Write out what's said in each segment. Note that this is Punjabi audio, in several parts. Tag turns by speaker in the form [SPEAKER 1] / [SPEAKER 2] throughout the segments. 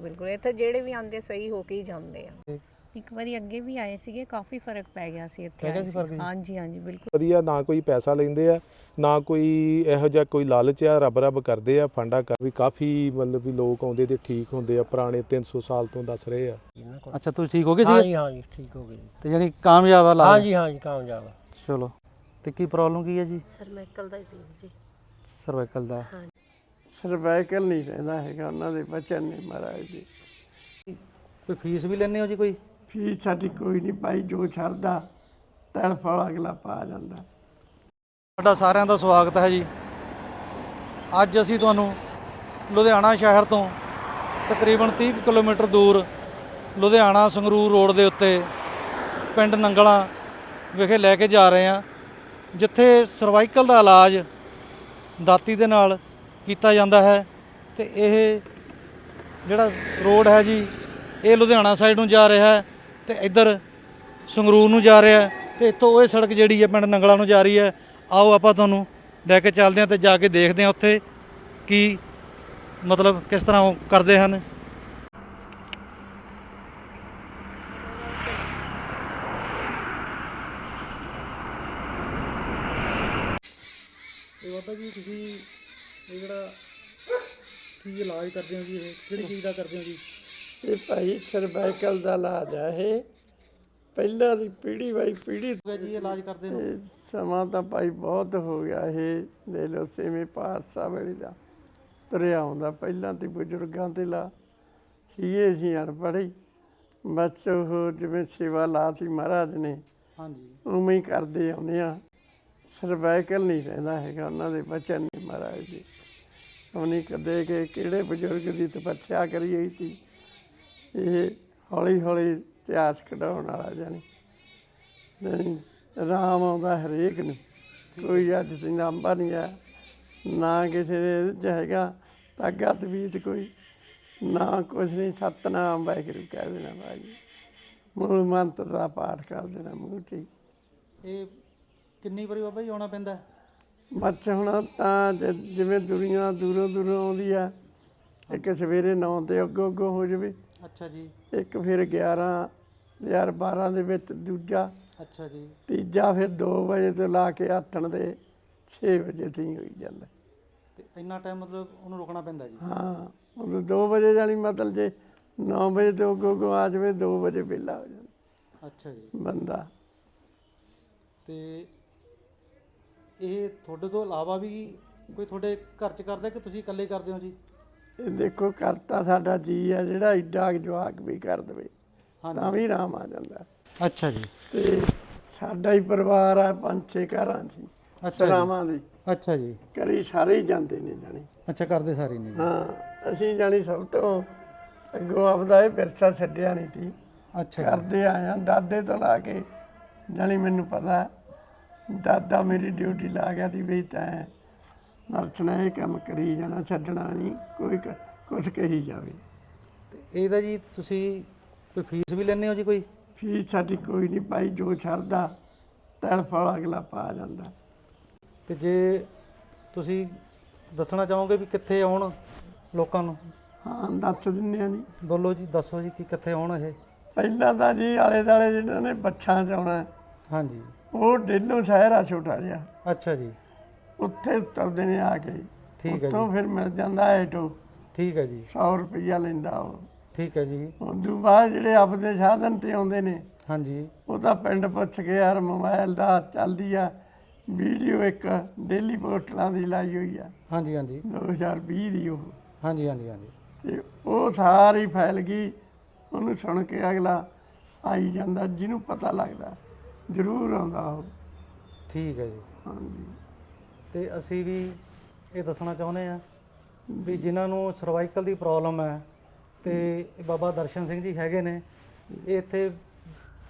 [SPEAKER 1] ਬਿਲਕੁਲ ਇੱਥੇ ਜਿਹੜੇ ਵੀ ਆਉਂਦੇ ਸਹੀ ਹੋ ਕੇ ਹੀ ਜਾਂਦੇ ਆ।
[SPEAKER 2] ਇੱਕ ਵਾਰੀ ਅੱਗੇ ਵੀ ਆਏ ਸੀਗੇ ਕਾਫੀ ਫ਼ਰਕ ਪੈ ਗਿਆ ਸੀ ਇੱਥੇ
[SPEAKER 3] ਪੈ ਗਿਆ
[SPEAKER 2] ਆਏ
[SPEAKER 3] ਸੀ
[SPEAKER 2] ਸੀ।
[SPEAKER 3] ਫ਼ਰਕ ਜੀ?
[SPEAKER 2] ਹਾਂਜੀ ਹਾਂਜੀ ਬਿਲਕੁਲ।
[SPEAKER 4] ਵਧੀਆ ਨਾ ਕੋਈ ਪੈਸਾ ਲੈਂਦੇ ਆ ਨਾ ਕੋਈ ਇਹੋ ਜਿਹਾ ਕੋਈ ਲਾਲਚ ਆ ਰੱਬ ਰੱਬ ਕਰਦੇ ਆ ਫਾਂਡਾ ਕਰ। ਵੀ ਕਾਫੀ ਮਤਲਬ ਵੀ ਲੋਕ ਆਉਂਦੇ ਤੇ ਠੀਕ ਹੁੰਦੇ ਆ ਪੁਰਾਣੇ 300 ਸਾਲ ਤੋਂ ਦੱਸ ਰਹੇ ਆ।
[SPEAKER 3] ਅੱਛਾ ਤੁਸੀਂ ਠੀਕ ਹੋ ਗਏ
[SPEAKER 5] ਹਾਂ
[SPEAKER 3] ਸੀ?
[SPEAKER 5] ਜੀ ਹਾਂ ਜੀ ਠੀਕ ਹੋ ਜੀ।
[SPEAKER 3] ਤੇ ਯਾਨੀ ਕਾਮਯਾਬ ਆ
[SPEAKER 5] ਹਾਂ
[SPEAKER 3] ਲਾਜ
[SPEAKER 5] ਜੀ ਹਾਂ ਜੀ ਕਾਮਯਾਬ ਆ।
[SPEAKER 3] ਚਲੋ ਤੇ ਕੀ ਪ੍ਰੋਬਲਮ ਕੀ ਹੈ ਜੀ?
[SPEAKER 1] ਸਰਮਾਈਕਲ ਦਾ ਹੀ ਜੀ।
[SPEAKER 3] ਸਰਵਾਈਕਲ ਦਾ।
[SPEAKER 6] ਸਰਵਾਈਕਲ ਨਹੀਂ ਰਹਿੰਦਾ ਹੈਗਾ ਉਹਨਾਂ ਦੇ ਬਚਨ ਨੇ ਮਹਾਰਾਜ ਜੀ।
[SPEAKER 3] ਕੋਈ ਫੀਸ ਵੀ ਲੈਣੇ ਹੋ ਜੀ ਕੋਈ?
[SPEAKER 6] ਫੀਸ ਸਾਡੀ ਕੋਈ ਨਹੀਂ ਪਾਈ ਜੋ ਛੱਡਦਾ ਤਲ ਫਲ ਅਗਲਾ ਪਾ ਜਾਂਦਾ।
[SPEAKER 3] ਤੁਹਾਡਾ ਸਾਰਿਆਂ ਦਾ ਸਵਾਗਤ ਹੈ ਜੀ। ਅੱਜ ਅਸੀਂ ਤੁਹਾਨੂੰ ਲੁਧਿਆਣਾ ਸ਼ਹਿਰ ਤੋਂ ਤਕਰੀਬਨ 30 ਕੁ ਕਿਲੋਮੀਟਰ ਦੂਰ ਲੁਧਿਆਣਾ ਸੰਗਰੂਰ ਰੋਡ ਦੇ ਉੱਤੇ ਪਿੰਡ ਨੰਗਲਾ ਵਿਖੇ ਲੈ ਕੇ ਜਾ ਰਹੇ ਹਾਂ ਜਿੱਥੇ ਸਰਵਾਈਕਲ ਦਾ ਇਲਾਜ ਦਾਤੀ ਦੇ ਨਾਲ ਕੀਤਾ ਜਾਂਦਾ ਹੈ ਤੇ ਇਹ ਜਿਹੜਾ ਰੋਡ ਹੈ ਜੀ, ਇਹ ਲੁਧਿਆਣਾ ਸਾਈਡ ਨੂੰ ਜਾ ਰਿਹਾ ਹੈ ਤੇ ਇੱਧਰ ਸੰਗਰੂਰ ਨੂੰ ਜਾ ਰਿਹਾ ਹੈ ਤੇ ਇੱਥੋਂ ਇਹ ਸੜਕ ਜਿਹੜੀ ਹੈ ਪਿੰਡ ਨੰਗਲਾ ਨੂੰ ਜਾ ਰਹੀ ਹੈ। ਆਓ ਆਪਾਂ ਤੁਹਾਨੂੰ ਲੈ ਕੇ ਚੱਲਦੇ ਹਾਂ ਤੇ ਜਾ ਕੇ ਦੇਖਦੇ ਹਾਂ ਉੱਥੇ ਕੀ ਮਤਲਬ ਕਿਸ ਤਰ੍ਹਾਂ ਉਹ ਕਰਦੇ ਹਨ। ਇਹ ਬਾਬਾ ਜੀ, ਤੁਸੀਂ ਇਹ ਜਿਹੜਾ ਕੀ ਇਲਾਜ ਕਰਦੇ ਹੋ ਜੀ ਇਹ? ਕਿਹੜੀ ਚੀਜ਼ ਦਾ ਕਰਦੇ ਹੋ ਜੀ?
[SPEAKER 6] ਇਹ ਭਾਈ ਸਰਵਾਈਕਲ ਦਾ ਇਲਾਜ ਆ ਇਹ। ਪਹਿਲਾਂ ਦੀ ਪੀੜ੍ਹੀ ਬਾਈ ਪੀੜ੍ਹੀ
[SPEAKER 3] ਜੀ ਇਲਾਜ ਕਰਦੇ ਹੋ
[SPEAKER 6] ਇਹ ਸਮਾਂ ਤਾਂ ਭਾਈ ਬਹੁਤ ਹੋ ਗਿਆ ਇਹ। ਲੈ ਲਓ ਛੇਵੇਂ ਪਾਤਸ਼ਾਹ ਵੇਲੇ ਦਾ ਤੁਰਿਆ ਆਉਂਦਾ ਪਹਿਲਾਂ ਤੇ ਬਜ਼ੁਰਗਾਂ ਤੇ ਲਾ ਸੀਏ ਸੀ ਅਨਪੜ੍ਹੀ ਬਸ ਉਹ ਜਿਵੇਂ ਸੇਵਾ ਲਾਤੀ ਮਹਾਰਾਜ ਨੇ
[SPEAKER 3] ਹਾਂਜੀ।
[SPEAKER 6] ਉਵੇਂ ਹੀ ਕਰਦੇ ਆਉਂਦੇ ਆ। ਸਰਵਾਈਕਲ ਨਹੀਂ ਰਹਿੰਦਾ ਹੈਗਾ, ਉਹਨਾਂ ਦੇ ਬਚਨ ਨੇ ਮਹਾਰਾਜ ਜੀ। ਉਹਨੇ ਕਦੇ ਕਿ ਕਿਹੜੇ ਬਜ਼ੁਰਗ ਦੀ ਤਪੱਸਿਆ ਕਰੀ ਹੋਈ ਸੀ? ਇਹ ਹੌਲੀ ਹੌਲੀ ਇਤਿਹਾਸ ਕਢਾਉਣ ਵਾਲਾ ਜਾਨੀ ਜਾਨੀ ਰਾਮ ਆਉਂਦਾ ਹਰੇਕ ਨੂੰ, ਕੋਈ ਅੱਜ ਦੀ ਨਾਂਬਾ ਨਹੀਂ ਆ ਨਾ ਕਿਸੇ ਦੇ ਇਹਦੇ 'ਚ ਹੈਗਾ ਤਾਗਾ ਤਵੀਤ ਕੋਈ, ਨਾ ਕੁਛ ਨਹੀਂ, ਸਤਨਾਮ ਵਾਹਿਗੁਰੂ ਕਹਿ ਦੇਣਾ ਭਾਈ ਮੂਲ ਮੰਤਰ ਦਾ ਪਾਠ ਕਰ ਦੇਣਾ ਮੂੰਹ
[SPEAKER 3] ਇਹ ਕਿੰਨੀ ਵਾਰੀ ਬਾਬਾ ਜੀ ਆਉਣਾ ਪੈਂਦਾ? ਹੈ?
[SPEAKER 6] ਮੱਚ ਹੁਣ ਤਾਂ ਜ- ਜਿਵੇਂ ਦੁਨੀਆ ਦੂਰੋਂ ਦੂਰੋਂ ਆਉਂਦੀ ਆ ਇੱਕ ਸਵੇਰੇ 9 ਤੇ ਅੱਗੋਂ ਅੱਗੋਂ ਹੋ ਜਾਵੇ।
[SPEAKER 3] ਅੱਛਾ ਜੀ।
[SPEAKER 6] ਇੱਕ ਫਿਰ 11 ਹਜ਼ਾਰ 12 ਦੇ ਵਿੱਚ ਦੂਜਾ।
[SPEAKER 3] ਅੱਛਾ ਜੀ।
[SPEAKER 6] ਤੀਜਾ ਫਿਰ 2 ਵਜੇ ਤੋਂ ਲਾ ਕੇ ਆਥਣ ਦੇ 6 ਵਜੇ ਤੀਕ ਹੋਈ ਜਾਂਦਾ।
[SPEAKER 3] ਤੇ ਇੰਨਾ ਟਾਈਮ ਮਤਲਬ ਉਹਨੂੰ ਰੁਕਣਾ ਪੈਂਦਾ ਜੀ?
[SPEAKER 6] ਹਾਂ ਉਦੋਂ 2 ਵਜੇ ਜਾਣੀ ਮਤਲਬ ਜੇ 9 ਵਜੇ ਤੋਂ ਅੱਗੋਂ ਅੱਗੋਂ ਆ ਜਾਵੇ 2 ਵਜੇ ਵਿਹਲਾ ਹੋ ਜਾਂਦਾ
[SPEAKER 3] ਅੱਛਾ ਜੀ।
[SPEAKER 6] ਬੰਦਾ।
[SPEAKER 3] ਤੇ ਇਹ ਤੁਹਾਡੇ ਤੋਂ ਇਲਾਵਾ ਵੀ ਕੋਈ ਤੁਹਾਡੇ ਘਰ ਚ ਕਰਦਾ ਕਿ ਤੁਸੀਂ ਇਕੱਲੇ ਕਰਦੇ ਹੋ ਜੀ?
[SPEAKER 6] ਇਹ ਦੇਖੋ ਕਰਤਾ ਸਾਡਾ ਜੀ ਆ ਜਿਹੜਾ ਕੁ ਜਵਾਕ ਵੀ ਕਰ ਦਵੇ ਤਾਂ ਵੀ ਆਰਾਮ ਆ ਜਾਂਦਾ।
[SPEAKER 3] ਅੱਛਾ ਜੀ।
[SPEAKER 6] ਤੇ ਸਾਡਾ ਹੀ ਪਰਿਵਾਰ ਆ ਪੰਜ ਛੇ ਘਰਾਂ ਸੀ
[SPEAKER 3] ਅੱਛਾ।
[SPEAKER 6] ਸਰਾਵਾਂ ਦੀ।
[SPEAKER 3] ਅੱਛਾ ਜੀ।
[SPEAKER 6] ਕਰੀ ਸਾਰੇ ਹੀ ਜਾਂਦੇ ਨੇ ਜਾਣੀ।
[SPEAKER 3] ਅੱਛਾ ਕਰਦੇ ਸਾਰੇ ਨੇ
[SPEAKER 6] ਹਾਂ ਅਸੀਂ ਜਾਣੀ ਸਭ ਤੋਂ ਅੱਗੋਂ ਆਪਦਾ ਇਹ ਵਿਰਸਾ ਛੱਡਿਆ ਨਹੀਂ ਸੀ।
[SPEAKER 3] ਅੱਛਾ
[SPEAKER 6] ਕਰਦੇ ਆਇਆ ਦਾਦੇ ਤੋਂ ਲਾ ਕੇ ਜਾਣੀ ਮੈਨੂੰ ਪਤਾ। ਦਾਦਾ ਮੇਰੀ ਡਿਊਟੀ ਲਾ ਗਿਆ ਸੀ ਵੀ ਤੈਂ ਨਰਸਣਾ ਇਹ ਕੰਮ ਕਰੀ ਜਾਣਾ ਛੱਡਣਾ ਨਹੀਂ ਕੋਈ ਕ- ਕੁਛ ਕਹੀ ਜਾਵੇ।
[SPEAKER 3] ਤੇ ਇਹਦਾ ਜੀ ਤੁਸੀਂ ਕੋਈ ਫੀਸ ਵੀ ਲੈਂਦੇ ਹੋ ਜੀ ਕੋਈ?
[SPEAKER 6] ਫੀਸ ਸਾਡੀ ਕੋਈ ਨਹੀਂ ਪਾਈ ਜੋ ਛੱਡਦਾ ਤਲ ਫਲ ਅਗਲਾ ਪਾ ਜਾਂਦਾ।
[SPEAKER 3] ਤੇ ਜੇ ਤੁਸੀਂ ਦੱਸਣਾ ਚਾਹੋਗੇ ਵੀ ਕਿੱਥੇ ਆਉਣ ਲੋਕਾਂ ਨੂੰ?
[SPEAKER 6] ਹਾਂ ਦੱਸ ਦਿੰਦੇ ਆ ਜੀ।
[SPEAKER 3] ਬੋਲੋ ਜੀ ਦੱਸੋ ਜੀ ਕਿ ਕਿੱਥੇ ਆਉਣ ਇਹ?
[SPEAKER 6] ਪਹਿਲਾਂ ਤਾਂ ਜੀ ਆਲੇ ਦਾਲੇ ਜਿਹਨਾਂ ਨੇ ਬੱਚਾਂ ਚ ਆਉਣਾ
[SPEAKER 3] ਹਾਂਜੀ।
[SPEAKER 6] ਉਹ ਡੇਲੋਂ ਸ਼ਹਿਰ ਆ ਛੋਟਾ ਜਿਹਾ।
[SPEAKER 3] ਅੱਛਾ ਜੀ।
[SPEAKER 6] ਉੱਥੇ ਉਤਰਦੇ ਨੇ ਆ ਕੇ।
[SPEAKER 3] ਠੀਕ ਹੈ
[SPEAKER 6] ਉੱਥੋਂ ਫਿਰ ਮਿਲ ਜਾਂਦਾ ਐਟੋ।
[SPEAKER 3] ਠੀਕ ਹੈ ਜੀ।
[SPEAKER 6] 100 ਰੁਪਈਆ ਲੈਂਦਾ ਉਹ।
[SPEAKER 3] ਠੀਕ ਹੈ ਜੀ।
[SPEAKER 6] ਉਦੋਂ ਬਾਅਦ ਜਿਹੜੇ ਆਪਦੇ ਸਾਧਨ ਤੇ ਆਉਂਦੇ ਨੇ
[SPEAKER 3] ਹਾਂਜੀ।
[SPEAKER 6] ਉਹ ਤਾਂ ਪਿੰਡ ਪੁੱਛ ਕੇ ਯਾਰ ਮੋਬਾਈਲ ਦਾ ਚੱਲਦੀ ਆ। ਵੀਡੀਓ ਇੱਕ ਡੇਲੀ ਪੋਸਟਰਾਂ ਦੀ ਲਾਈ ਹੋਈ ਆ।
[SPEAKER 3] ਹਾਂਜੀ ਹਾਂਜੀ।
[SPEAKER 6] 2020 ਦੀ ਉਹ।
[SPEAKER 3] ਹਾਂਜੀ ਹਾਂਜੀ ਹਾਂਜੀ।
[SPEAKER 6] ਤੇ ਉਹ ਸਾਰੀ ਫੈਲ ਗਈ। ਉਹਨੂੰ ਸੁਣ ਕੇ ਅਗਲਾ ਆਈ ਜਾਂਦਾ ਜਿਹਨੂੰ ਪਤਾ ਲੱਗਦਾ। ਜ਼ਰੂਰ ਆਉਂਦਾ ਉਹ।
[SPEAKER 3] ਠੀਕ ਹੈ ਜੀ।
[SPEAKER 6] ਹਾਂਜੀ।
[SPEAKER 3] ਤੇ ਅਸੀਂ ਵੀ ਇਹ ਦੱਸਣਾ ਚਾਹੁੰਦੇ ਆ ਵੀ ਜਿਨ੍ਹਾਂ ਨੂੰ ਸਰਵਾਈਕਲ ਦੀ ਪ੍ਰੋਬਲਮ ਹੈ ਤੇ ਇਹ ਬਾਬਾ ਦਰਸ਼ਨ ਸਿੰਘ ਜੀ ਹੈਗੇ ਨੇ ਇਹ ਇੱਥੇ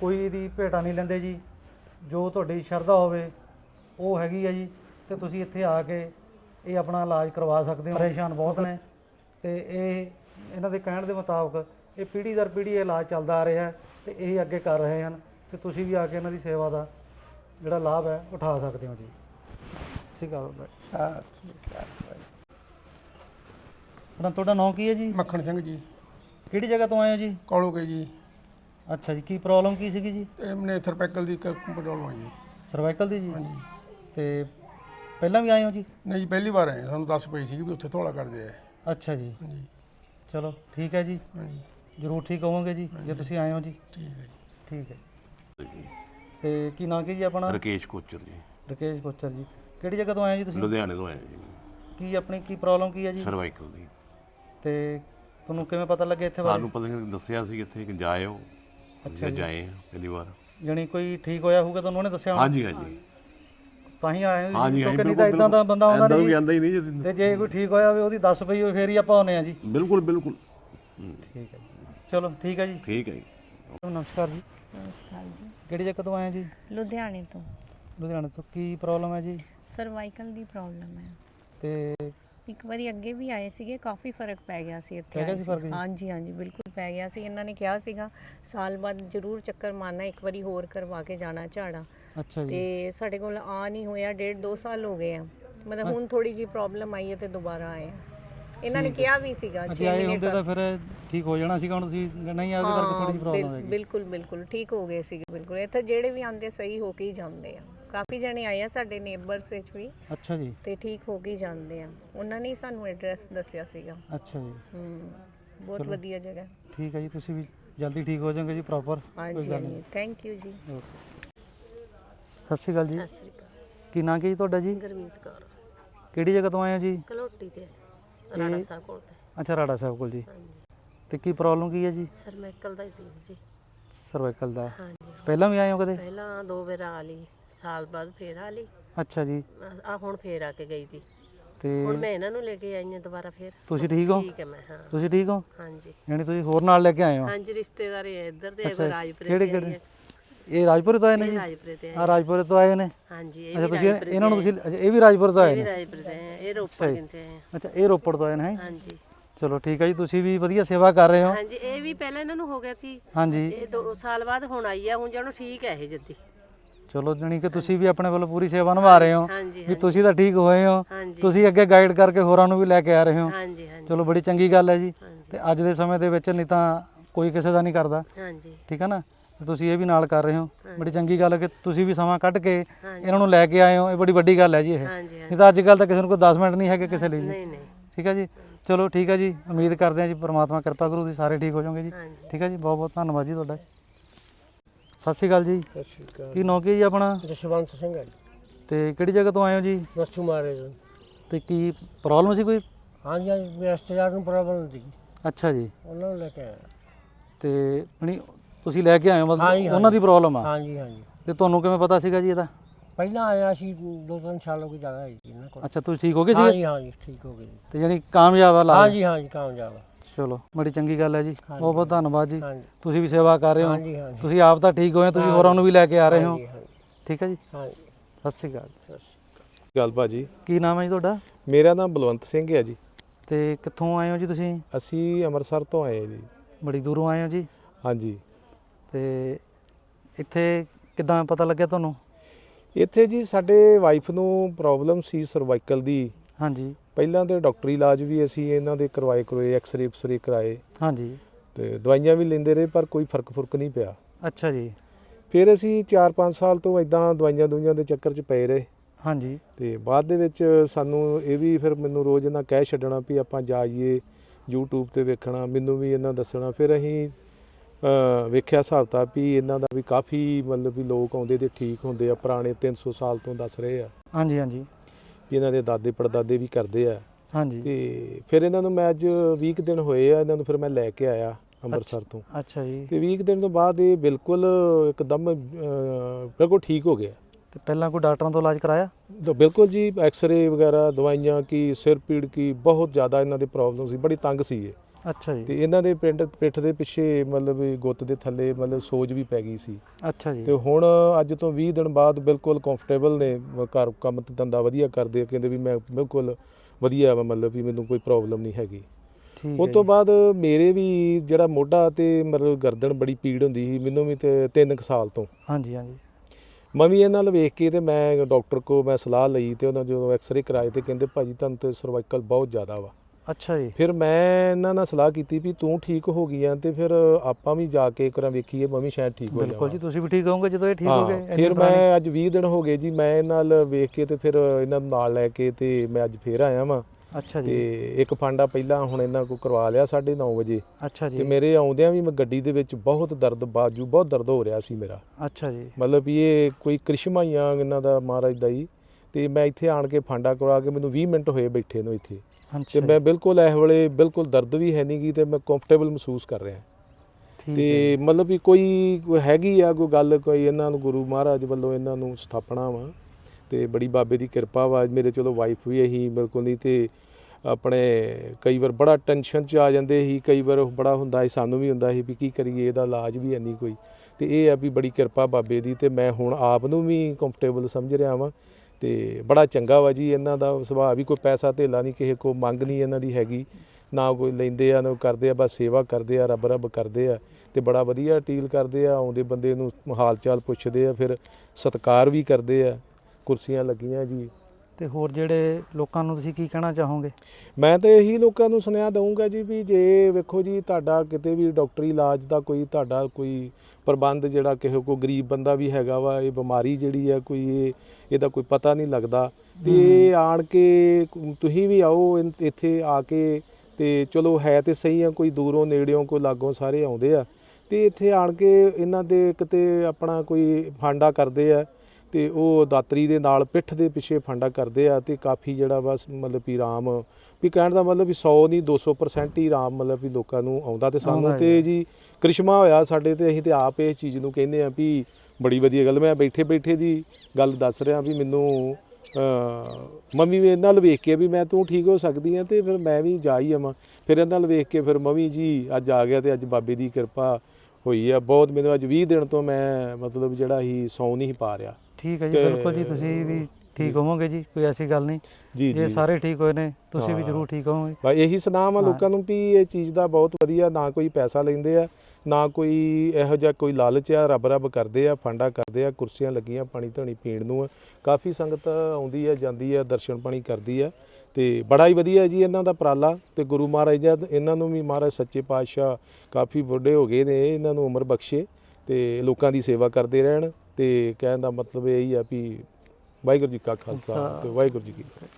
[SPEAKER 3] ਕੋਈ ਦੀ ਭੇਟਾ ਨਹੀਂ ਲੈਂਦੇ ਜੀ। ਜੋ ਤੁਹਾਡੀ ਸ਼ਰਧਾ ਹੋਵੇ ਉਹ ਹੈਗੀ ਆ ਜੀ। ਤੇ ਤੁਸੀਂ ਇੱਥੇ ਆ ਕੇ ਇਹ ਆਪਣਾ ਇਲਾਜ ਕਰਵਾ ਸਕਦੇ ਹੋ। ਪਰੇਸ਼ਾਨ ਬਹੁਤ ਨੇ। ਤੇ ਇਹ ਇਹਨਾਂ ਦੇ ਕਹਿਣ ਦੇ ਮੁਤਾਬਕ ਇਹ ਪੀੜ੍ਹੀ ਦਰ ਪੀੜ੍ਹੀ ਇਹ ਇਲਾਜ ਚੱਲਦਾ ਆ ਰਿਹਾ ਤੇ ਇਹ ਅੱਗੇ ਕਰ ਰਹੇ ਹਨ। ਤੇ ਤੁਸੀਂ ਵੀ ਆ ਕੇ ਇਹਨਾਂ ਦੀ ਸੇਵਾ ਦਾ ਜਿਹੜਾ ਲਾਭ ਹੈ ਉਠਾ ਸਕਦੇ ਹੋ ਜੀ। ਸਿਕਾ ਬਾਬਾ ਆਪਣਾ ਤੁਹਾਡਾ ਨਾਮ ਕੀ ਹੈ ਜੀ?
[SPEAKER 7] ਮੱਖਣ ਸਿੰਘ ਜੀ।
[SPEAKER 3] ਕਿਹੜੀ ਜਗ੍ਹਾ ਤੋਂ ਆਏ ਹੋ ਜੀ?
[SPEAKER 7] ਕਾਲੋ ਕੇ ਜੀ।
[SPEAKER 3] ਅੱਛਾ ਜੀ ਕੀ ਪ੍ਰੋਬਲਮ ਕੀ ਸੀਗੀ ਜੀ?
[SPEAKER 7] ਤੇ ਮਨੇ ਥਰਪੈਕਲ ਦੀ ਪ੍ਰੋਬਲਮ ਆ ਜੀ।
[SPEAKER 3] ਸਰਵਾਈਕਲ ਦੀ ਜੀ?
[SPEAKER 7] ਹਾਂਜੀ।
[SPEAKER 3] ਤੇ ਪਹਿਲਾਂ ਵੀ ਆਏ ਹੋ ਜੀ?
[SPEAKER 7] ਨਹੀਂ ਜੀ ਪਹਿਲੀ ਵਾਰ ਆਏ ਸਾਨੂੰ ਦੱਸ ਪਈ ਸੀ ਵੀ ਉੱਥੇ ਥੋੜਾ ਕਰਦੇ ਆ।
[SPEAKER 3] ਅੱਛਾ ਜੀ।
[SPEAKER 7] ਹਾਂਜੀ।
[SPEAKER 3] ਚਲੋ ਠੀਕ ਹੈ ਜੀ।
[SPEAKER 7] ਹਾਂਜੀ।
[SPEAKER 3] ਜ਼ਰੂਰ ਠੀਕ ਹੋਵੋਗੇ ਜੀ ਜੇ ਤੁਸੀਂ ਆਏ ਹੋ ਜੀ।
[SPEAKER 7] ਠੀਕ ਹੈ ਜੀ।
[SPEAKER 3] ਠੀਕ ਹੈ ਤੇ ਕੀ ਨਾਂ ਕੀ ਜੀ ਆਪਣਾ?
[SPEAKER 8] ਰਕੇਸ਼ ਕੋਚਰ ਜੀ।
[SPEAKER 3] ਰਕੇਸ਼ ਕੋਚਰ ਜੀ। ਕਿਹੜੀ ਜਗ੍ਹਾ ਤੋਂ ਆਏ ਹੋ ਜੀ ਤੁਸੀਂ?
[SPEAKER 8] ਲੁਧਿਆਣੇ ਤੋਂ ਆਏ ਜੀ।
[SPEAKER 3] ਕੀ ਆਪਣੀ ਕੀ ਪ੍ਰੋਬਲਮ ਕੀ ਹੈ ਜੀ?
[SPEAKER 8] ਸਰਵਾਈਕਲ ਦੀ।
[SPEAKER 3] ਤੇ ਤੁਹਾਨੂੰ ਕਿਵੇਂ ਪਤਾ ਲੱਗਿਆ ਇੱਥੇ ਬਾਰੇ?
[SPEAKER 8] ਸਾਨੂੰ ਪਤਾ ਨਹੀਂ ਦੱਸਿਆ ਸੀ ਇੱਥੇ ਕਿ ਜਾਇਓ ਅੱਛਾ ਜਾਏ ਹਾਂ ਪਹਿਲੀ ਵਾਰ।
[SPEAKER 3] ਜਣੀ ਕੋਈ ਠੀਕ ਹੋਇਆ ਹੋਊਗਾ ਤੁਹਾਨੂੰ ਉਹਨੇ ਦੱਸਿਆ ਹੋਣਾ?
[SPEAKER 8] ਹਾਂਜੀ ਹਾਂਜੀ।
[SPEAKER 3] ਤਾਂ ਹੀ ਆਏ ਹੋ ਜੀ,
[SPEAKER 8] ਹਾਂਜੀ
[SPEAKER 3] ਕਿਉਂਕਿ ਨਹੀਂ ਤਾਂ ਇਦਾਂ ਦਾ ਬੰਦਾ ਨਹੀਂ
[SPEAKER 8] ਹੀ ਨਹੀਂ ਜੀ।
[SPEAKER 3] ਤੇ ਜੇ ਕੋਈ ਠੀਕ ਹੋਇਆ ਹੋਵੇ ਉਹਦੀ ਦੱਸ ਪਈ ਹੋਵੇ ਫੇਰ ਹੀ ਆਪਾਂ ਆਉਨੇ ਆ ਜੀ।
[SPEAKER 8] ਬਿਲਕੁਲ ਬਿਲਕੁਲ। ਹੂੰ,
[SPEAKER 3] ਠੀਕ ਹੈ ਜੀ। ਚਲੋ ਠੀਕ ਹੈ ਜੀ।
[SPEAKER 8] ਠੀਕ ਹੈ ਜੀ।
[SPEAKER 3] ਨਮਸਕਾਰ ਜੀ।
[SPEAKER 2] ਨਮਸਕਾਰ ਜੀ।
[SPEAKER 3] ਕਿਹੜੀ ਜਗ੍ਹਾ ਤੋਂ ਆਏ ਜੀ?
[SPEAKER 2] ਲੁਧਿਆਣੇ ਤੋਂ।
[SPEAKER 3] ਲੁਧਿਆਣੇ ਤੋਂ ਕੀ ਪ੍ਰੋਬਲਮ ਹੈ ਜੀ?
[SPEAKER 2] ਸਰਵਾਈਕਲ ਦੀ ਪ੍ਰੋਬਲਮ ਹੈ।
[SPEAKER 3] ਤੇ
[SPEAKER 2] ਇੱਕ ਵਾਰੀ ਅੱਗੇ ਵੀ ਆਏ ਸੀਗੇ ਕਾਫੀ ਫ਼ਰਕ ਪੈ ਗਿਆ ਸੀ ਇੱਥੇ
[SPEAKER 3] ਪੈ ਗਿਆ
[SPEAKER 2] ਆਏ
[SPEAKER 3] ਸੀ ਫ਼ਰਕ ਜੀ?
[SPEAKER 2] ਹਾਂਜੀ ਹਾਂਜੀ ਬਿਲਕੁਲ ਪੈ ਗਿਆ ਸੀ। ਇਹਨਾਂ ਨੇ ਕਿਹਾ ਸੀਗਾ ਸਾਲ ਬਾਅਦ ਜ਼ਰੂਰ ਚੱਕਰ ਮਾਰਨਾ ਇੱਕ ਵਾਰੀ ਹੋਰ ਕਰਵਾ ਕੇ ਜਾਣਾ ਝਾੜਾ।
[SPEAKER 3] ਅੱਛਾ ਜੀ।
[SPEAKER 2] ਤੇ ਸਾਡੇ ਕੋਲ ਆ ਨਹੀਂ ਹੋਇਆ ਡੇਢ ਦੋ ਸਾਲ ਹੋ ਗਏ ਆ। ਮਤਲਬ ਹੁਣ ਥੋੜੀ ਜੀ ਪ੍ਰੋਬਲਮ ਆਈ ਹੈ ਤੇ ਦੁਬਾਰਾ ਆਏ ਆ। ਇਹਨਾਂ ਨੇ ਕਿਹਾ ਵੀ ਸੀਗਾ 6
[SPEAKER 3] ਅੱਗੇ ਆਏ
[SPEAKER 2] ਮਹੀਨੇ
[SPEAKER 3] ਹੁੰਦੇ ਤਾਂ ਫਿਰ ਠੀਕ ਹੋ ਜਾਣਾ ਸੀਗਾ ਹੁਣ ਤੁਸੀਂ ਨਹੀਂ ਉਹਦੇ ਕਰਕੇ ਥੋੜੀ ਜਿਹੀ ਪ੍ਰੋਬਲਮ
[SPEAKER 2] ਬਿਲ-
[SPEAKER 3] ਹੈਗੀ।
[SPEAKER 2] ਬਿਲਕੁਲ ਬਿਲਕੁਲ ਠੀਕ ਹੋ ਗਏ ਸੀਗੇ ਬਿਲਕੁਲ। ਇੱਥੇ ਜਿਹੜੇ ਵੀ ਆਉਂਦੇ ਸਹੀ ਹੋ ਕੇ ਹੀ ਜਾਂਦੇ ਆ। ਕਾਫੀ ਜਣੇ ਆਏ ਆ ਸਾਡੇ ਨੇਬਰਸ ਵਿੱਚ ਵੀ
[SPEAKER 3] ਅੱਛਾ ਜੀ।
[SPEAKER 2] ਤੇ ਠੀਕ ਹੋ ਕੇ ਹੀ ਜਾਂਦੇ ਆ। ਉਹਨਾਂ ਨੇ ਹੀ ਸਾਨੂੰ ਐਡਰੈਸ ਦੱਸਿਆ ਸੀਗਾ।
[SPEAKER 3] ਅੱਛਾ ਜੀ।
[SPEAKER 2] ਹੂੰ ਬਹੁਤ ਵਧੀਆ ਜਗ੍ਹਾ।
[SPEAKER 3] ਠੀਕ ਹੈ ਜੀ ਤੁਸੀਂ ਵੀ ਜਲਦੀ ਠੀਕ ਹੋ ਜਾਓਗੇ ਜੀ ਪ੍ਰੋਪਰ
[SPEAKER 2] ਹਾਂਜੀ ਹਾਂਜੀ। ਥੈਂਕ ਯੂ ਜੀ।
[SPEAKER 3] ਸਤਿ ਸ਼੍ਰੀ ਅਕਾਲ ਜੀ।
[SPEAKER 1] ਸਤਿ ਸ੍ਰੀ ਅਕਾਲ।
[SPEAKER 3] ਕੀ ਨਾਂ ਕੀ ਜੀ ਤੁਹਾਡਾ ਜੀ?
[SPEAKER 1] ਗਰਮੀਤ ਕੌਰ।
[SPEAKER 3] ਕਿਹੜੀ ਜਗ੍ਹਾ ਤੋਂ ਆਏ ਹੋ ਜੀ?
[SPEAKER 1] ਕਲੋਟੀ ਤੇ ਰਾਣਾ ਸਾਹਿਬ ਕੋਲ ਤੇ।
[SPEAKER 3] ਅੱਛਾ ਰਾੜਾ ਸਾਹਿਬ ਕੋਲ ਜੀ। ਤੇ ਕੀ ਪ੍ਰੋਬਲਮ ਕੀ ਹੈ ਜੀ?
[SPEAKER 1] ਸਰਮੈਕਲ ਦਾ ਹੀ ਸੀ ਜੀ।
[SPEAKER 3] ਸਰਵਾਈਕਲ ਦਾ।
[SPEAKER 1] ਹਾਂਜੀ।
[SPEAKER 3] ਪਹਿਲਾਂ ਵੀ ਆਏ ਹੋ ਕਦੇ?
[SPEAKER 1] ਪਹਿਲਾਂ ਦੋ ਵਾਰ ਆ ਲਈ। ਸਾਲ ਬਾਅਦ ਫੇਰ ਆ ਲਈ।
[SPEAKER 3] ਅੱਛਾ ਜੀ।
[SPEAKER 1] ਆ ਹੁਣ ਫੇਰ ਆ ਕੇ ਗਈ ਸੀ
[SPEAKER 3] ਤੇ
[SPEAKER 1] ਹੁਣ ਮੈਂ ਇਹਨਾਂ ਨੂੰ ਲੈ ਕੇ ਆਈ ਹਾਂ ਦੁਬਾਰਾ ਫੇਰ।
[SPEAKER 3] ਤੁਸੀਂ ਠੀਕ ਹੋ?
[SPEAKER 1] ਠੀਕ ਹੈ ਮੈਂ ਹਾਂ।
[SPEAKER 3] ਤੁਸੀਂ ਠੀਕ ਹੋ?
[SPEAKER 1] ਹਾਂਜੀ।
[SPEAKER 3] ਯਾਨੀ ਤੁਸੀਂ ਹੋਰ ਨਾਲ ਲੈ ਕੇ ਆਏ ਹੋ?
[SPEAKER 1] ਹਾਂਜੀ ਰਿਸ਼ਤੇਦਾਰ ਹੈ ਇੱਧਰ ਦੇ
[SPEAKER 3] ਅੱਛਾ,
[SPEAKER 1] ਰਾਜਪੁਰੇ
[SPEAKER 3] ਕਿਹੜੇ-
[SPEAKER 1] ਦੇ
[SPEAKER 3] ਕਿਹੜੇ? ਇਹ ਰਾਜਪੁਰੇ ਤੋਂ ਆਏ ਨੇ ਜੀ?
[SPEAKER 1] ਰਾਜਪੁਰੇ ਤੇ
[SPEAKER 3] ਆ ਰਾਜਪੁਰੇ ਤੋਂ ਆਏ ਨੇ?
[SPEAKER 1] ਹਾਂਜੀ ਇਹ
[SPEAKER 3] ਅੱਛਾ
[SPEAKER 1] ਵੀ
[SPEAKER 3] ਤੁਸੀਂ
[SPEAKER 1] ਰਾਜਪੁਰੇ
[SPEAKER 3] ਇਹਨਾਂ ਨੂੰ ਤੁਸੀਂ ਅੱਛਾ, ਇਹ ਵੀ ਰਾਜਪੁਰੇ ਤੋਂ ਆਏ
[SPEAKER 1] ਇਹ ਵੀ
[SPEAKER 3] ਨੇ?
[SPEAKER 1] ਰਾਜਪੁਰੇ ਇਹ ਰੋਪੜ।
[SPEAKER 3] ਅੱਛਾ ਇਹ ਰੋਪੜ ਤੋਂ ਆਏ ਨੇ ਹੈਂ?
[SPEAKER 1] ਹਾਂਜੀ।
[SPEAKER 3] ਚਲੋ ਠੀਕ ਹੈ ਜੀ ਤੁਸੀਂ ਵੀ ਵਧੀਆ ਸੇਵਾ ਕਰ ਰਹੇ ਹੋ।
[SPEAKER 1] ਹਾਂਜੀ ਇਹ ਵੀ ਪਹਿਲਾਂ ਇਹਨਾਂ ਨੂੰ ਹੋ ਗਿਆ ਸੀ।
[SPEAKER 3] ਹਾਂਜੀ।
[SPEAKER 1] ਇਹ 2 ਸਾਲ ਬਾਅਦ ਹੁਣ ਆਈ ਆ ਹੁਣ ਜਾਨੂੰ ਠੀਕ ਹੈ ਇਹ ਜੱਦੀ।
[SPEAKER 3] ਚਲੋ ਜਾਣੀ ਕਿ ਤੁਸੀਂ ਵੀ ਆਪਣੇ ਵੱਲੋਂ ਪੂਰੀ ਸੇਵਾ ਨਿਭਾ ਰਹੇ ਹੋ
[SPEAKER 1] ਹਾਂਜੀ
[SPEAKER 3] ਵੀ ਤੁਸੀਂ ਤਾਂ ਠੀਕ ਹੋਏ ਹੋ
[SPEAKER 1] ਹਾਂਜੀ।
[SPEAKER 3] ਤੁਸੀਂ ਅੱਗੇ ਗਾਈਡ ਕਰਕੇ ਹੋਰਾਂ ਨੂੰ ਵੀ ਲੈ ਕੇ ਆ ਰਹੇ ਹੋ।
[SPEAKER 1] ਹਾਂਜੀ ਹਾਂਜੀ।
[SPEAKER 3] ਚਲੋ ਬੜੀ ਚੰਗੀ ਗੱਲ ਹੈ ਜੀ।
[SPEAKER 1] ਹਾਂਜੀ।
[SPEAKER 3] ਤੇ ਅੱਜ ਦੇ ਸਮੇਂ ਦੇ ਵਿੱਚ ਨਹੀਂ ਤਾਂ ਕੋਈ ਕਿਸੇ ਦਾ ਨਹੀਂ ਕਰਦਾ।
[SPEAKER 1] ਹਾਂਜੀ।
[SPEAKER 3] ਠੀਕ ਹੈ ਨਾ? ਤੇ ਤੁਸੀਂ ਇਹ ਵੀ ਨਾਲ ਕਰ ਰਹੇ ਹੋ। ਬੜੀ ਚੰਗੀ ਗੱਲ ਹੈ ਕਿ ਤੁਸੀਂ ਵੀ ਸਮਾਂ ਕੱਢ ਕੇ। ਇਹਨਾਂ ਨੂੰ ਲੈ ਕੇ ਆਏ ਹੋ। ਇਹ ਬੜੀ ਵੱਡੀ ਗੱਲ ਹੈ ਜੀ ਇਹ। ਨਹੀਂ ਤਾਂ ਅੱਜ ਕੱਲ ਤਾਂ ਕਿਸੇ ਨੂੰ ਕੋਈ 10 ਮਿੰਟ ਨਹੀਂ ਹੈਗੇ ਕਿਸੇ ਲਈ। ਜੀ
[SPEAKER 1] ਨਹੀਂ ਨਹੀਂ।
[SPEAKER 3] ਠੀਕ ਹੈ ਜੀ? ਚਲੋ ਠੀਕ ਹੈ ਜੀ। ਉਮੀਦ ਕਰਦੇ ਹਾਂ ਜੀ ਪ੍ਰਮਾਤਮਾ ਕਿਰਪਾ ਕਰੂ ਤੁਸੀਂ ਸਾਰੇ ਠੀਕ ਹੋ ਜਾਓਗੇ ਜੀ। ਠੀਕ ਹੈ ਜੀ? ਬਹੁਤ ਬਹੁਤ ਧੰਨਵਾਦ ਜੀ ਤੁਹਾਡਾ। ਸਤਿ ਸ਼੍ਰੀ ਅਕਾਲ ਜੀ।
[SPEAKER 5] ਸਤਿ ਸ਼੍ਰੀ ਅਕਾਲ।
[SPEAKER 3] ਕੀ ਨਾਂ ਕੀ ਹੈ ਜੀ ਆਪਣਾ?
[SPEAKER 5] ਜਸਵੰਤ ਸਿੰਘ ਹੈ ਜੀ।
[SPEAKER 3] ਤੇ ਕਿਹੜੀ ਜਗ੍ਹਾ ਤੋਂ ਆਏ ਹੋ ਜੀ?
[SPEAKER 5] ਵਸਤੂ ਮਾਰੇ ਤੋਂ।
[SPEAKER 3] ਤੇ ਕੀ ਪ੍ਰੋਬਲਮ ਸੀ ਕੋਈ?
[SPEAKER 5] ਹਾਂਜੀ ਹਾਂਜੀ। ਮੇਰੇ ਰਿਸ਼ਤੇਦਾਰ ਨੂੰ ਪ੍ਰੋਬਲਮ ਸੀ
[SPEAKER 3] ਅੱਛਾ ਜੀ।
[SPEAKER 5] ਉਹਨਾਂ ਨੂੰ ਲੈ ਕੇ ਆਇਆ।
[SPEAKER 3] ਤੇ ਨਹੀਂ ਤੁਸੀਂ ਲੈ ਕੇ ਆਏ ਹੋ
[SPEAKER 5] ਹਾਂਜੀ,
[SPEAKER 3] ਮਤਲਬ
[SPEAKER 5] ਹਾਂਜੀ।
[SPEAKER 3] ਉਹਨਾਂ ਦੀ ਪ੍ਰੋਬਲਮ ਆ।
[SPEAKER 5] ਹਾਂਜੀ ਹਾਂਜੀ।
[SPEAKER 3] ਤੇ ਤੁਹਾਨੂੰ ਕਿਵੇਂ ਪਤਾ ਸੀਗਾ ਜੀ ਇਹਦਾ?
[SPEAKER 5] ਪਹਿਲਾਂ ਆਇਆ ਸੀ ਦੋ ਤਿੰਨ ਸਾਲ ਹੋ ਗਏ ਜ਼ਿਆਦਾ ਹੈ ਜੀ ਇਹਨਾਂ ਕੋਲ।
[SPEAKER 3] ਅੱਛਾ ਤੁਸੀਂ ਠੀਕ ਹੋ ਗਏ ਸੀ
[SPEAKER 5] ਹਾਂਜੀ ਹਾਂਜੀ ਠੀਕ ਹੋ ਗਏ ਜੀ।
[SPEAKER 3] ਤੇ ਜਾਨੀ ਕਾਮਯਾਬ ਆ ਲਾ
[SPEAKER 5] ਹਾਂਜੀ ਹਾਂਜੀ ਕਾਮਯਾਬ ਆ।
[SPEAKER 3] ਚਲੋ ਬੜੀ ਚੰਗੀ ਗੱਲ ਹੈ ਜੀ। ਬਹੁਤ ਬਹੁਤ ਧੰਨਵਾਦ ਜੀ।
[SPEAKER 5] ਹਾਂਜੀ।
[SPEAKER 3] ਤੁਸੀਂ ਵੀ ਸੇਵਾ ਕਰ ਰਹੇ ਹੋ।
[SPEAKER 5] ਹਾਂਜੀ ਹਾਂਜੀ।
[SPEAKER 3] ਤੁਸੀਂ ਆਪ ਤਾਂ ਠੀਕ ਹੋਏ ਹੋ, ਤੁਸੀਂ ਹੋਰਾਂ ਨੂੰ ਵੀ ਲੈ ਕੇ ਆ ਰਹੇ ਹੋ।
[SPEAKER 5] ਹਾਂਜੀ ਹਾਂਜੀ।
[SPEAKER 3] ਠੀਕ ਹੈ ਜੀ?
[SPEAKER 5] ਹਾਂਜੀ।
[SPEAKER 3] ਸਤਿ ਸ਼੍ਰੀ ਅਕਾਲ।
[SPEAKER 5] ਸਤਿ ਸ਼੍ਰੀ
[SPEAKER 4] ਗੱਲ ਭਾਜੀ
[SPEAKER 3] ਕੀ ਨਾਮ ਹੈ ਜੀ ਤੁਹਾਡਾ?
[SPEAKER 4] ਮੇਰਾ ਨਾਮ ਬਲਵੰਤ ਸਿੰਘ ਹੈ ਜੀ।
[SPEAKER 3] ਤੇ ਕਿੱਥੋਂ ਆਏ ਹੋ ਜੀ ਤੁਸੀਂ?
[SPEAKER 4] ਅਸੀਂ ਅੰਮ੍ਰਿਤਸਰ ਤੋਂ ਆਏ ਹਾਂ ਜੀ।
[SPEAKER 3] ਬੜੀ ਦੂਰੋਂ ਆਏ ਹੋ ਜੀ?
[SPEAKER 4] ਹਾਂਜੀ।
[SPEAKER 3] ਤੇ ਇੱਥੇ ਕਿੱਦਾਂ ਪਤਾ ਲੱਗਿਆ ਤੁਹਾਨੂੰ?
[SPEAKER 4] ਇੱਥੇ ਜੀ ਸਾਡੇ ਵਾਈਫ ਨੂੰ ਪ੍ਰੋਬਲਮ ਸੀ ਸਰਵਾਈਕਲ ਦੀ।
[SPEAKER 3] ਹਾਂਜੀ।
[SPEAKER 4] ਪਹਿਲਾਂ ਤੇ ਡਾਕਟਰੀ ਇਲਾਜ ਵੀ ਅਸੀਂ ਇਹਨਾਂ ਦੇ ਕਰਵਾਏ ਕਰੋਏ ਐਕਸ-ਰੇ ਉਕਸ-ਰੇ ਕਰਾਏ।
[SPEAKER 3] ਹਾਂਜੀ।
[SPEAKER 4] ਤੇ ਦਵਾਈਆਂ ਵੀ ਲੈਂਦੇ ਰਹੇ ਪਰ ਕੋਈ ਫ਼ਰਕ ਫੁਰਕ ਨਹੀਂ ਪਿਆ।
[SPEAKER 3] ਅੱਛਾ ਜੀ।
[SPEAKER 4] ਫਿਰ ਅਸੀਂ 4-5 ਸਾਲ ਤੋਂ ਇਦਾਂ ਦਵਾਈਆਂ ਦੁਈਆਂ ਦੇ ਚੱਕਰ 'ਚ ਪਏ ਰਹੇ।
[SPEAKER 3] ਹਾਂਜੀ।
[SPEAKER 4] ਤੇ ਬਾਅਦ ਦੇ ਵਿੱਚ ਸਾਨੂੰ ਇਹ ਵੀ ਫਿਰ ਮੈਨੂੰ ਰੋਜ਼ ਇਹਨਾਂ ਕਹਿ ਛੱਡਣਾ ਵੀ ਆਪਾਂ ਜਾਈਏ YouTube ਤੇ ਵੇਖਣਾ ਮੈਨੂੰ ਵੀ ਇਹਨਾਂ ਦੱਸਣਾ। ਫਿਰ ਅਸੀਂ ਵੇਖਿਆ ਹਿਸਾਬ ਤਾਂ ਵੀ ਇਹਨਾਂ ਦਾ ਵੀ ਕਾਫੀ ਮਤਲਬ ਵੀ ਲੋਕ ਆਉਂਦੇ ਤੇ ਠੀਕ ਹੁੰਦੇ ਆ ਪੁਰਾਣੇ 300 ਸਾਲ ਤੋਂ ਦੱਸ ਰਹੇ ਆ।
[SPEAKER 3] ਹਾਂਜੀ ਹਾਂਜੀ।
[SPEAKER 4] ਵੀ ਇਹਨਾਂ ਦੇ ਦਾਦੇ ਪੜਦਾਦੇ ਵੀ ਕਰਦੇ ਆ।
[SPEAKER 3] ਹਾਂਜੀ।
[SPEAKER 4] ਤੇ ਫਿਰ ਇਹਨਾਂ ਨੂੰ ਮੈਂ ਅੱਜ 20 ਕੁ ਦਿਨ ਹੋਏ ਆ ਇਹਨਾਂ ਨੂੰ ਫਿਰ ਮੈਂ ਲੈ ਕੇ ਆਇਆ ਅੰਮ੍ਰਿਤਸਰ ਤੋਂ।
[SPEAKER 3] ਅੱਛਾ ਜੀ।
[SPEAKER 4] ਤੇ 20 ਕੁ ਦਿਨ ਤੋਂ ਬਾਅਦ ਇਹ ਬਿਲਕੁਲ ਇੱਕਦਮ ਬਿਲਕੁਲ ਠੀਕ ਹੋ ਗਿਆ।
[SPEAKER 3] ਤੇ ਪਹਿਲਾਂ ਕੋਈ ਡਾਕਟਰਾਂ ਤੋਂ ਇਲਾਜ ਕਰਾਇਆ?
[SPEAKER 4] ਤਾਂ ਬਿਲਕੁਲ ਜੀ ਐਕਸ-ਰੇ ਵਗੈਰਾ ਦਵਾਈਆਂ ਕੀ ਸਿਰ ਪੀੜ ਕੀ ਬਹੁਤ ਜ਼ਿਆਦਾ ਇਹਨਾਂ ਦੇ ਪ੍ਰੋਬਲਮ ਸੀ ਬੜੀ ਤੰਗ ਸੀ ਇਹ।
[SPEAKER 3] ਅੱਛਾ ਜੀ।
[SPEAKER 4] ਤੇ ਇਹਨਾਂ ਦੇ ਪਿੰਡ ਪਿੱਠ ਦੇ ਪਿੱਛੇ ਮਤਲਬ ਗੁੱਤ ਦੇ ਥੱਲੇ ਮਤਲਬ ਸੋਜ ਵੀ ਪੈ ਗਈ ਸੀ।
[SPEAKER 3] ਅੱਛਾ ਜੀ।
[SPEAKER 4] ਤੇ ਹੁਣ ਅੱਜ ਤੋਂ 20 ਦਿਨ ਬਾਅਦ ਬਿਲਕੁਲ ਕੰਫਰਟੇਬਲ ਨੇ ਘਰ ਕੰਮ ਤੇ ਧੰਦਾ ਵਧੀਆ ਕਰਦੇ ਕਹਿੰਦੇ ਵੀ ਮੈਂ ਬਿਲਕੁਲ ਵਧੀਆ ਵਾ ਮਤਲਬ ਵੀ ਮੈਨੂੰ ਕੋਈ ਪ੍ਰੋਬਲਮ ਨਹੀਂ ਹੈਗੀ। ਉਸ ਤੋਂ। ਬਾਅਦ ਮੇਰੇ ਵੀ ਜਿਹੜਾ ਮੋਢਾ ਤੇ ਮਤਲਬ ਗਰਦਨ ਬੜੀ ਪੀੜ ਹੁੰਦੀ ਸੀ ਮੈਨੂੰ ਵੀ ਤੇ 3 ਸਾਲ ਤੋਂ।
[SPEAKER 3] ਹਾਂਜੀ ਹਾਂਜੀ।
[SPEAKER 4] ਮੈਂ ਵੀ ਇਹਨਾਂ ਨਾਲ ਵੇਖ ਕੇ ਤੇ ਮੈਂ ਡਾਕਟਰ ਕੋ ਮੈਂ ਸਲਾਹ ਲਈ ਤੇ ਉਹਨਾਂ ਜਦੋਂ ਐਕਸ-ਰੇ ਕਰਾਏ ਤੇ ਕਹਿੰਦੇ ਭਾਜੀ ਤੁਹਾਨੂੰ ਤੇ ਸਰਵਾਈਕਲ ਬਹੁਤ ਜ਼ਿਆਦਾ ਵਾ।
[SPEAKER 3] ਅੱਛਾ ਜੀ।
[SPEAKER 4] ਫਿਰ ਮੈਂ ਇਹਨਾਂ ਨਾਲ ਸਲਾਹ ਕੀਤੀ ਵੀ ਤੂੰ ਠੀਕ ਹੋ ਗਈ ਆ ਤੇ ਫਿਰ ਆਪਾਂ ਵੀ ਜਾ ਕੇ ਕਰਾਂ ਵੇਖੀਏ ਮੈਂ ਵੀ ਸ਼ਾਇਦ ਠੀਕ ਹੋ
[SPEAKER 3] ਬਿਲਕੁਲ
[SPEAKER 4] ਜਾਵਾਂ।
[SPEAKER 3] ਜੀ ਤੁਸੀਂ ਵੀ ਠੀਕ ਹੋਵੋਗੇ ਜਦੋਂ ਇਹ ਠੀਕ
[SPEAKER 4] ਹਾਂ,
[SPEAKER 3] ਗਏ
[SPEAKER 4] ਫਿਰ ਮੈਂ ਅੱਜ 20 ਦਿਨ ਹੋ ਗਏ ਜੀ ਮੈਂ ਇਹਨਾਂ ਨਾਲ ਵੇਖ ਕੇ ਤੇ ਫਿਰ ਇਹਨਾਂ ਨੂੰ ਨਾਲ ਲੈ ਕੇ ਤੇ ਮੈਂ ਅੱਜ ਫੇਰ ਆਇਆ ਵਾਂ।
[SPEAKER 3] ਅੱਛਾ
[SPEAKER 4] ਤੇ
[SPEAKER 3] ਜੀ
[SPEAKER 4] ਇੱਕ ਫਾਂਡਾ ਪਹਿਲਾਂ ਹੁਣ ਇਹਨਾਂ ਕੋ ਕਰਵਾ ਲਿਆ 9:30 ਵਜੇ।
[SPEAKER 3] ਅੱਛਾ
[SPEAKER 4] ਤੇ
[SPEAKER 3] ਜੀ
[SPEAKER 4] ਮੇਰੇ ਆਉਂਦਿਆਂ ਵੀ ਮੈਂ ਗੱਡੀ ਦੇ ਵਿੱਚ ਬਹੁਤ ਦਰਦ ਬਾਜੂ ਬਹੁਤ ਦਰਦ ਹੋ ਰਿਹਾ ਸੀ ਮੇਰਾ।
[SPEAKER 3] ਅੱਛਾ ਜੀ।
[SPEAKER 4] ਮਤਲਬ ਵੀ ਇਹ ਕੋਈ ਕ੍ਰਿਸ਼ਮਾ ਹੀ ਆ ਇਹਨਾਂ ਦਾ ਮਹਾਰਾਜ ਦਾ ਹੀ ਤੇ ਮੈਂ ਇੱਥੇ ਆਣ ਕੇ ਫਾਂਡਾ ਕਰਵਾ ਕੇ ਮੈਨੂੰ 20 ਮਿੰਟ ਹੋਏ ਬੈਠੇ ਨੂੰ ਇੱਥੇ। ਤੇ ਮੈਂ ਬਿਲਕੁਲ ਇਸ ਵੇਲੇ ਬਿਲਕੁਲ ਦਰਦ ਵੀ ਹੈ ਨਹੀਂ ਗੀ ਤੇ ਮੈਂ ਕੰਫਰਟੇਬਲ ਮਹਿਸੂਸ ਕਰ ਰਿਹਾ। ਤੇ ਮਤਲਬ ਵੀ ਕੋਈ ਕੋਈ ਹੈਗੀ ਆ ਕੋਈ ਗੱਲ ਕੋਈ ਇਹਨਾਂ ਨੂੰ ਗੁਰੂ ਮਹਾਰਾਜ ਵੱਲੋਂ ਇਹਨਾਂ ਨੂੰ ਸਥਾਪਨਾ ਵਾ ਤੇ ਬੜੀ ਬਾਬੇ ਦੀ ਕਿਰਪਾ ਵਾ। ਮੇਰੇ ਚਲੋ ਵਾਈਫ ਵੀ ਇਹੀ ਬਿਲਕੁਲ ਨਹੀਂ ਤੇ ਆਪਣੇ ਕਈ ਵਾਰ ਬੜਾ ਟੈਨਸ਼ਨ ਚ ਆ ਜਾਂਦੇ ਸੀ ਕਈ ਵਾਰ ਬੜਾ ਹੁੰਦਾ ਸੀ ਸਾਨੂੰ ਵੀ ਹੁੰਦਾ ਸੀ ਵੀ ਕੀ ਕਰੀਏ ਇਹਦਾ ਇਲਾਜ ਵੀ ਨਹੀਂ ਕੋਈ। ਤੇ ਇਹ ਆ ਵੀ ਬੜੀ ਕਿਰਪਾ ਬਾਬੇ ਦੀ ਤੇ ਮੈਂ ਹੁਣ ਆਪ ਨੂੰ ਵੀ ਕੰਫਰਟੇਬਲ ਸਮਝ ਰਿਹਾ ਵਾਂ ਤੇ ਬੜਾ ਚੰਗਾ ਵਾ ਜੀ, ਇਹਨਾਂ ਦਾ ਸੁਭਾਅ ਵੀ ਕੋਈ ਪੈਸਾ ਧੇਲਾ ਨਹੀਂ, ਕਿਸੇ ਕੋ ਮੰਗ ਨਹੀਂ ਇਹਨਾਂ ਦੀ ਹੈਗੀ। ਨਾ ਕੋਈ ਲੈਂਦੇ ਆ, ਨਾ ਕਰਦੇ ਆ, ਬਸ ਸੇਵਾ ਕਰਦੇ ਆ, ਰੱਬ ਰੱਬ ਕਰਦੇ ਆ ਤੇ ਬੜਾ ਵਧੀਆ ਟੀਲ ਕਰਦੇ ਆ, ਆਉਂਦੇ ਬੰਦੇ ਨੂੰ ਹਾਲ ਚਾਲ ਪੁੱਛਦੇ ਆ, ਫਿਰ ਸਤਿਕਾਰ ਵੀ ਕਰਦੇ ਆ। ਕੁਰਸੀਆਂ ਲੱਗੀਆਂ ਜੀ।
[SPEAKER 3] ਤੇ ਹੋਰ ਜਿਹੜੇ ਲੋਕਾਂ ਨੂੰ ਤੁਸੀਂ ਕੀ ਕਹਿਣਾ ਚਾਹੋਗੇ?
[SPEAKER 4] ਮੈਂ ਤਾਂ ਇਹੀ ਲੋਕਾਂ ਨੂੰ ਸੁਨੇਹਾ ਦਊਂਗਾ ਜੀ ਵੀ ਜੇ ਵੇਖੋ ਜੀ ਤੁਹਾਡਾ ਕਿਤੇ ਵੀ ਡਾਕਟਰੀ ਇਲਾਜ ਦਾ ਕੋਈ ਤੁਹਾਡਾ ਕੋਈ ਪ੍ਰਬੰਧ ਜਿਹੜਾ ਕਿਸੇ ਕੋ ਗਰੀਬ ਬੰਦਾ ਵੀ ਹੈਗਾ ਵਾ ਇਹ ਬਿਮਾਰੀ ਜਿਹੜੀ ਆ ਕੋਈ ਇਹ ਇਹਦਾ ਕੋਈ ਪਤਾ ਨਹੀਂ ਲੱਗਦਾ। ਤੇ ਆਣ ਕੇ ਤੁਸੀਂ ਵੀ ਆਓ ਇੱਥੇ ਆ ਕੇ ਤੇ ਚਲੋ ਹੈ ਤੇ ਸਹੀ ਆ ਕੋਈ ਦੂਰੋਂ ਨੇੜਿਓਂ ਕੋਈ ਲਾਗੋਂ ਸਾਰੇ ਆਉਂਦੇ ਆ। ਤੇ ਇੱਥੇ ਆਣ ਕੇ ਇਹਨਾਂ ਦੇ ਕਿਤੇ ਆਪਣਾ ਕੋਈ ਫਾਂਡਾ ਕਰਦੇ ਆ ਤੇ ਉਹ ਦਾਤਰੀ ਦੇ ਨਾਲ ਪਿੱਠ ਦੇ ਪਿੱਛੇ ਫਾਂਡਾ ਕਰਦੇ ਆ ਤੇ ਕਾਫੀ ਜਿਹੜਾ ਬਸ ਮਤਲਬ ਵੀ ਆਰਾਮ ਵੀ ਕਹਿਣ ਦਾ ਮਤਲਬ ਵੀ 100 ਨਹੀਂ 200% ਹੀ ਆਰਾਮ ਮਤਲਬ ਵੀ ਲੋਕਾਂ ਨੂੰ ਆਉਂਦਾ ਤੇ ਸਾਨੂੰ ਤੇ ਜੀ ਕ੍ਰਿਸ਼ਮਾ ਹੋਇਆ ਸਾਡੇ ਤੇ ਅਸੀਂ ਤੇ ਆਪ ਇਸ ਚੀਜ਼ ਨੂੰ ਕਹਿੰਦੇ ਆ ਵੀ ਬੜੀ ਵਧੀਆ ਗੱਲ ਮੈਂ ਬੈਠੇ ਬੈਠੇ ਦੀ ਗੱਲ ਦੱਸ ਰਿਹਾ ਵੀ ਮੈਨੂੰ ਮੰਮੀ ਵੀ ਇਹਨਾਂ ਨਾਲ ਵੇਖ ਕੇ ਵੀ ਮੈਂ ਤੂੰ ਠੀਕ ਹੋ ਸਕਦੀ ਆ ਤੇ ਫਿਰ ਮੈਂ ਵੀ ਜਾ ਹੀ ਆਵਾਂ। ਫਿਰ ਇਹਨਾਂ ਨਾਲ ਵੇਖ ਕੇ ਫਿਰ ਮੰਮੀ ਜੀ ਅੱਜ ਆ ਗਿਆ ਤੇ ਅੱਜ ਬਾਬੇ ਦੀ ਕਿਰਪਾ ਹੋਈ ਆ। ਬਹੁਤ ਮੈਨੂੰ ਅੱਜ 20 ਦਿਨ ਤੋਂ ਮੈਂ ਮਤਲਬ ਜਿਹੜਾ ਹੀ ਸੌ ਨਹੀਂ ਪਾ ਰਿਹਾ।
[SPEAKER 3] ਠੀਕ ਹੈ ਜੀ ਬਿਲਕੁਲ ਜੀ ਤੁਸੀਂ ਵੀ ਠੀਕ ਹੋਵੋਗੇ ਜੀ ਕੋਈ ਐਸੀ ਗੱਲ ਨਹੀਂ
[SPEAKER 4] ਜੀ
[SPEAKER 3] ਜੇ ਸਾਰੇ ਠੀਕ ਹੋਏ ਨੇ ਤੁਸੀਂ ਵੀ। ਜ਼ਰੂਰ ਠੀਕ ਹੋਵੋਗੇ
[SPEAKER 4] ਬਸ ਇਹੀ ਸੁਨਾਮ ਆ। ਲੋਕਾਂ ਨੂੰ ਵੀ ਇਹ ਚੀਜ਼ ਦਾ ਬਹੁਤ ਵਧੀਆ ਨਾ ਕੋਈ ਪੈਸਾ ਲੈਂਦੇ ਆ ਨਾ ਕੋਈ ਇਹੋ ਜਿਹਾ ਕੋਈ ਲਾਲਚ ਆ ਰੱਬ ਰੱਬ ਕਰਦੇ ਆ ਫਾਂਡਾ ਕਰਦੇ ਆ ਕੁਰਸੀਆਂ ਲੱਗੀਆਂ ਪਾਣੀ ਧਾਣੀ ਪੀਣ ਨੂੰ ਆ। ਕਾਫੀ ਸੰਗਤ ਆਉਂਦੀ ਆ ਜਾਂਦੀ ਆ ਦਰਸ਼ਨ ਪਾਣੀ ਕਰਦੀ ਆ ਤੇ ਬੜਾ ਹੀ ਵਧੀਆ ਜੀ ਇਹਨਾਂ ਦਾ ਉਪਰਾਲਾ ਤੇ ਗੁਰੂ ਮਹਾਰਾਜ ਜੀ ਇਹਨਾਂ ਨੂੰ ਵੀ ਮਹਾਰਾਜ ਸੱਚੇ ਪਾਤਸ਼ਾਹ ਕਾਫੀ ਵੱਡੇ ਹੋ ਗਏ ਨੇ ਇਹਨਾਂ ਨੂੰ ਉਮਰ ਬਖਸ਼ੇ ਤੇ ਲੋਕਾਂ ਦੀ ਸੇਵਾ ਕਰਦੇ ਰਹਿਣ ਤੇ ਕਹਿਣ ਦਾ ਮਤਲਬ ਇਹ ਹੀ ਆ ਵੀ ਵਾਹਿਗੁਰੂ ਜੀ ਕਾ
[SPEAKER 3] ਖਾਲਸਾ।
[SPEAKER 4] ਤੇ ਵਾਹਿਗੁਰੂ ਜੀ ਕੀ ਫਤਿਹ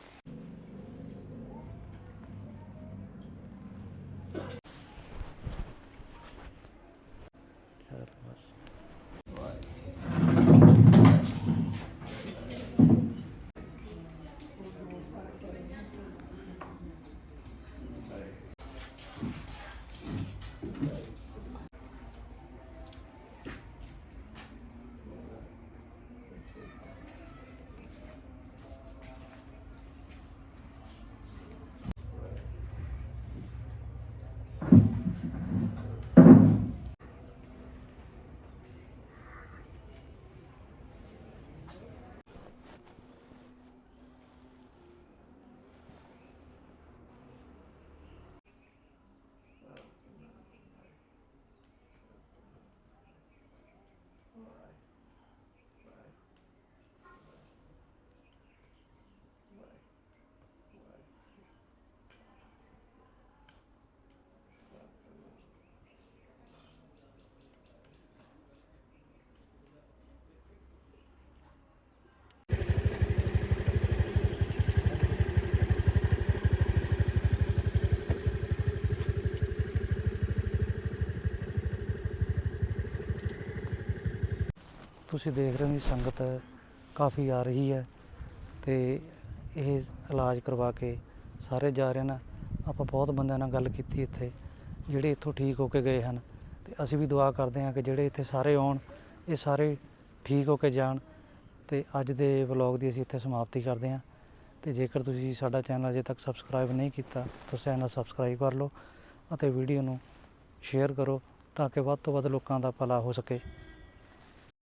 [SPEAKER 3] ਤੁਸੀਂ ਦੇਖ ਰਹੇ ਹੋ ਜੀ, ਸੰਗਤ ਕਾਫੀ ਆ ਰਹੀ ਹੈ ਤੇ ਇਹ ਇਲਾਜ ਕਰਵਾ ਕੇ ਸਾਰੇ ਜਾ ਰਹੇ ਨੇ। ਆਪਾਂ ਬਹੁਤ ਬੰਦਿਆਂ ਨਾਲ ਗੱਲ ਕੀਤੀ ਇੱਥੇ, ਜਿਹੜੇ ਇੱਥੋਂ ਠੀਕ ਹੋ ਕੇ ਗਏ ਹਨ ਤੇ ਅਸੀਂ ਵੀ ਦੁਆ ਕਰਦੇ ਹਾਂ ਕਿ ਜਿਹੜੇ ਇੱਥੇ ਸਾਰੇ ਆਉਣ, ਇਹ ਸਾਰੇ ਠੀਕ ਹੋ ਕੇ ਜਾਣ ਤੇ ਅੱਜ ਦੇ ਵਲੌਗ ਦੀ ਅਸੀਂ ਇੱਥੇ ਸਮਾਪਤੀ ਕਰਦੇ ਹਾਂ। ਤੇ ਜੇਕਰ ਤੁਸੀਂ ਸਾਡਾ ਚੈਨਲ ਅਜੇ ਤੱਕ ਸਬਸਕ੍ਰਾਈਬ ਨਹੀਂ ਕੀਤਾ, ਤਾਂ ਚੈਨਲ ਸਬਸਕ੍ਰਾਈਬ ਕਰ ਲਓ ਅਤੇ ਵੀਡੀਓ ਨੂੰ ਸ਼ੇਅਰ ਕਰੋ ਤਾਂ ਕਿ ਵੱਧ ਤੋਂ ਵੱਧ ਲੋਕਾਂ ਦਾ ਭਲਾ ਹੋ ਸਕੇ।